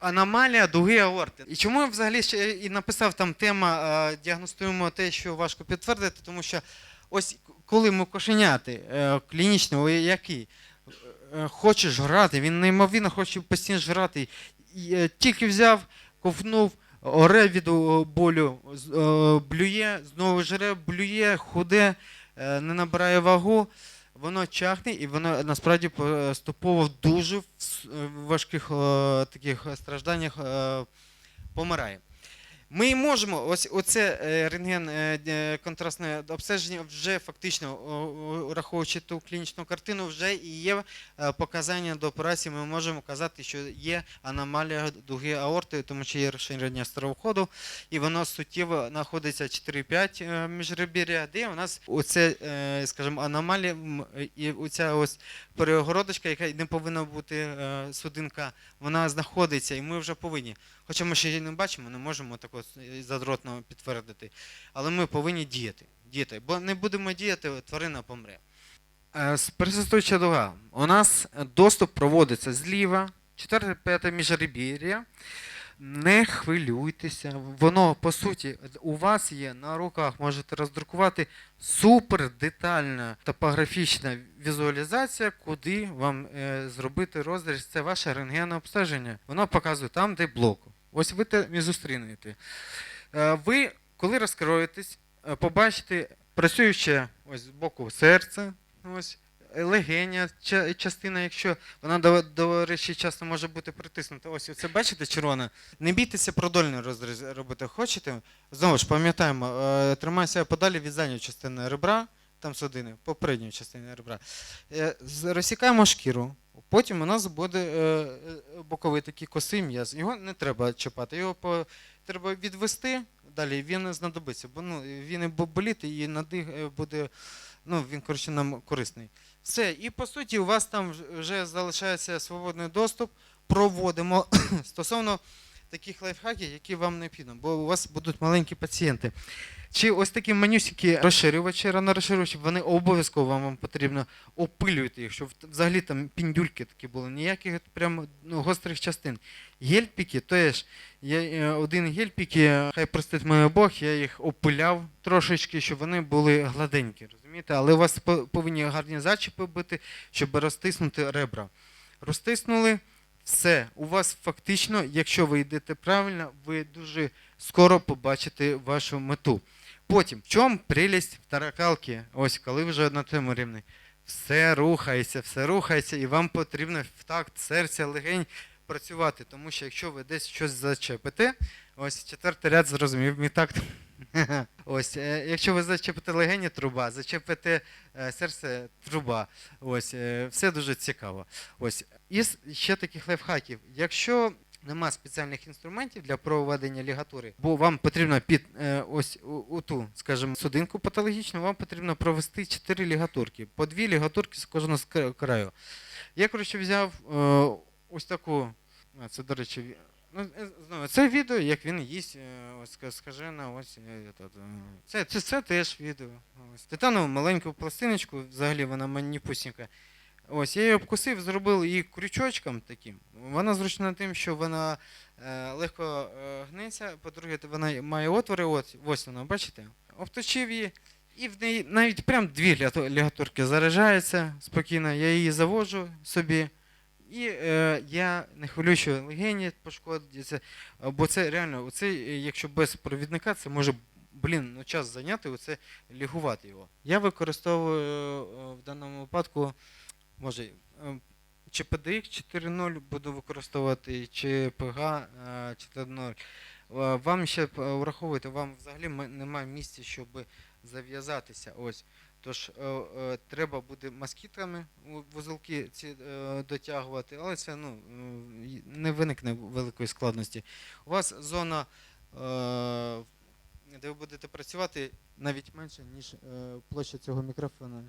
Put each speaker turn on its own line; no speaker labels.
Аномалія дуги аорти. І чому я взагалі ще і написав там тема е, діагностуємо те, що важко підтвердити, тому що ось коли ми кошеняти е, клінічно, який е, хоче жрати, він неймовірно хоче постійно жрати. Тільки взяв, ковнув, оре від болю, блює, знову жре, блює, худе, не набирає вагу. Воно чахне і воно насправді поступово дуже в важких е, таких стражданнях е, помирає. Ми можемо, ось оце е, рентген е, е, контрастне обстеження вже фактично, враховуючи ту клінічну картину, вже і є показання до операції. Ми можемо казати, що є аномалія дуги аорти, тому що є розширення старовходу, і воно суттєво знаходиться 4-5 е, міжребір'я, де у нас оце, скажімо, аномалія і оця ось перегородочка, яка не повинна бути судинка, вона знаходиться, і ми вже повинні. Хоча ми ще її не бачимо, не можемо так е, задротно підтвердити. Але ми повинні діяти. діяти. Бо не будемо діяти, тварина помре. Е, Пересистуюча дуга. У нас доступ проводиться зліва, 4-5 міжребір'я. Не хвилюйтеся. Воно, по суті, у вас є на руках, можете роздрукувати супер детальна топографічна візуалізація, куди вам е, зробити розріз. Це ваше рентгенне обстеження. Воно показує там, де блок. Ось ви те і зустрінете. Е, ви, коли розкроєтесь, е, побачите працююче ось з боку серце, ось, легеня, частина, якщо вона, до, до речі, часто може бути притиснута. Ось це бачите червоне. Не бійтеся продольний розріз робити. Хочете? Знову ж пам'ятаємо, е, тримайся подалі від задньої частини ребра, там судини, попередньої частини ребра. Е, Розсікаємо шкіру. Потім у нас буде е, е, боковий такий косий м'яз. Його не треба чіпати, його треба відвести. Далі він знадобиться, бо ну, він і боліти, і надих буде, ну, він коротше нам корисний. Все, і по суті, у вас там вже залишається свободний доступ. Проводимо стосовно таких лайфхаків, які вам необхідно, бо у вас будуть маленькі пацієнти. Чи ось такі манюсики розширювачі, ранорозширювачі, вони обов'язково вам, потрібно опилювати їх, щоб взагалі там піндюльки такі були, ніяких прям ну, гострих частин. Гельпіки, теж я е, один гельпіки, хай простить мене Бог, я їх опиляв трошечки, щоб вони були гладенькі, розумієте? Але у вас повинні гарні зачіпи бути, щоб розтиснути ребра. Розтиснули, все. У вас фактично, якщо ви йдете правильно, ви дуже скоро побачите вашу мету. Потім, в чому прелість таракалки? Ось коли вже на тому рівні. Все рухається, все рухається, і вам потрібно в такт серця, легень працювати. Тому що якщо ви десь щось зачепите, ось четвертий ряд зрозумів мій такт. Ось, е, якщо ви зачепите легені, труба, зачепите е, серце, труба. Ось, е, все дуже цікаво. Ось, із ще таких лайфхаків. Якщо нема спеціальних інструментів для проведення лігатури, бо вам потрібно під е, ось у, ту, скажімо, судинку патологічну, вам потрібно провести 4 лігатурки, по 2 лігатурки з кожного краю. Я, коротше, взяв е, ось таку, це, до речі, Ну, е, знову, це відео, як він їсть, ось скажена, ось це, це, це теж відео. Ось. Титанову маленьку пластиночку, взагалі вона маніпусінька. Ось, я її обкусив, зробив її крючочком таким. Вона зручна тим, що вона е, легко е, гнеться. По-друге, вона має отвори, от, ось вона, бачите? Обточив її, і в неї навіть прям дві лігатурки заряджаються спокійно. Я її заводжу собі. І е, я не хвилюю, що легені пошкодяться, бо це реально, оце, е, якщо без провідника, це може блін, ну, час зайняти, оце лігувати його. Я використовую е, в даному випадку, може, е, чи PDX 4.0 буду використовувати, чи е, 4.0. Е, Вам ще е, враховуйте, вам взагалі немає місця, щоб зав'язатися. Ось. Тож е, е, треба буде москітами вузелки ці е, дотягувати, але це ну, е, не виникне великої складності. У вас зона, е, де ви будете працювати, навіть менше, ніж е, площа цього мікрофона.